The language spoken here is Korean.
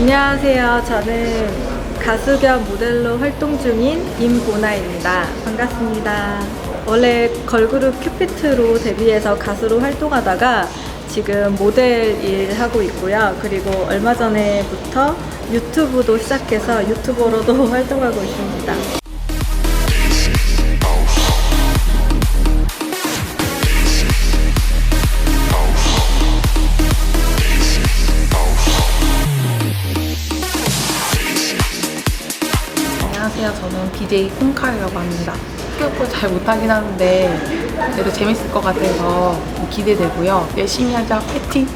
안녕하세요. 저는 가수 겸 모델로 활동 중인 임보나입니다. 반갑습니다. 원래 걸그룹 큐피트로 데뷔해서 가수로 활동하다가 지금 모델 일 하고 있고요. 그리고 얼마 전에부터 유튜브도 시작해서 유튜버로도 활동하고 있습니다. 안녕하세요. 저는 BJ 콩카이라고 합니다. 스케이프 잘 못하긴 하는데 그래도 재밌을 것 같아서 기대되고요. 열심히 하자. 파이팅!